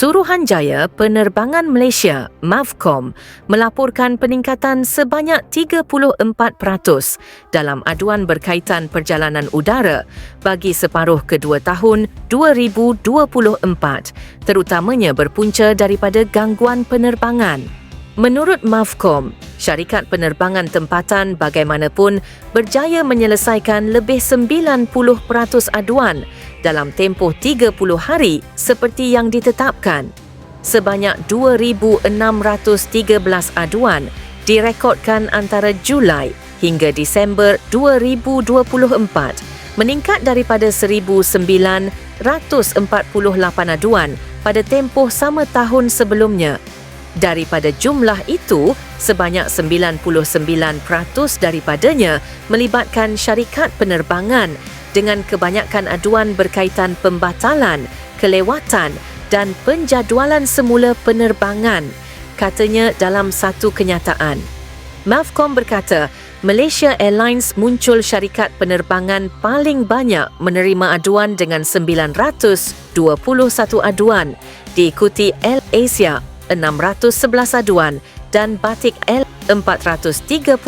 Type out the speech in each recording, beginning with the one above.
Suruhanjaya Penerbangan Malaysia MAVCOM melaporkan peningkatan sebanyak 34% dalam aduan berkaitan perjalanan udara bagi separuh kedua tahun 2024 terutamanya berpunca daripada gangguan penerbangan. Menurut MAVCOM, syarikat penerbangan tempatan bagaimanapun berjaya menyelesaikan lebih 90% aduan dalam tempoh 30 hari seperti yang ditetapkan. Sebanyak 2,613 aduan direkodkan antara Julai hingga Disember 2024, meningkat daripada 1,948 aduan pada tempoh sama tahun sebelumnya. Daripada jumlah itu, sebanyak 99% daripadanya melibatkan syarikat penerbangan dengan kebanyakan aduan berkaitan pembatalan, kelewatan dan penjadualan semula penerbangan, katanya dalam satu kenyataan. Mavcom berkata, Malaysia Airlines muncul syarikat penerbangan paling banyak menerima aduan dengan 921 aduan, diikuti Air Asia 611 aduan dan Batik Air 437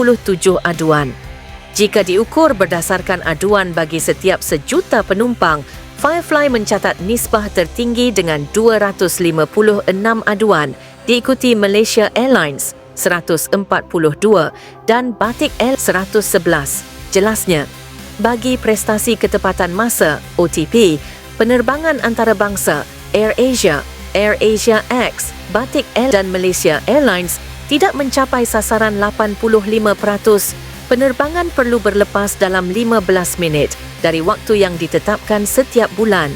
aduan. Jika diukur berdasarkan aduan bagi setiap sejuta penumpang, Firefly mencatat nisbah tertinggi dengan 256 aduan diikuti Malaysia Airlines 142 dan Batik Air 111. Jelasnya, bagi prestasi ketepatan masa OTP, penerbangan antarabangsa Air Asia, Air Asia X, Batik Air dan Malaysia Airlines tidak mencapai sasaran 85% penerbangan perlu berlepas dalam 15 minit dari waktu yang ditetapkan setiap bulan.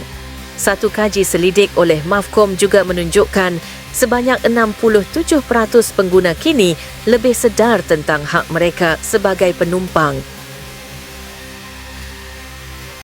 Satu kaji selidik oleh MAVCOM juga menunjukkan sebanyak 67% pengguna kini lebih sedar tentang hak mereka sebagai penumpang.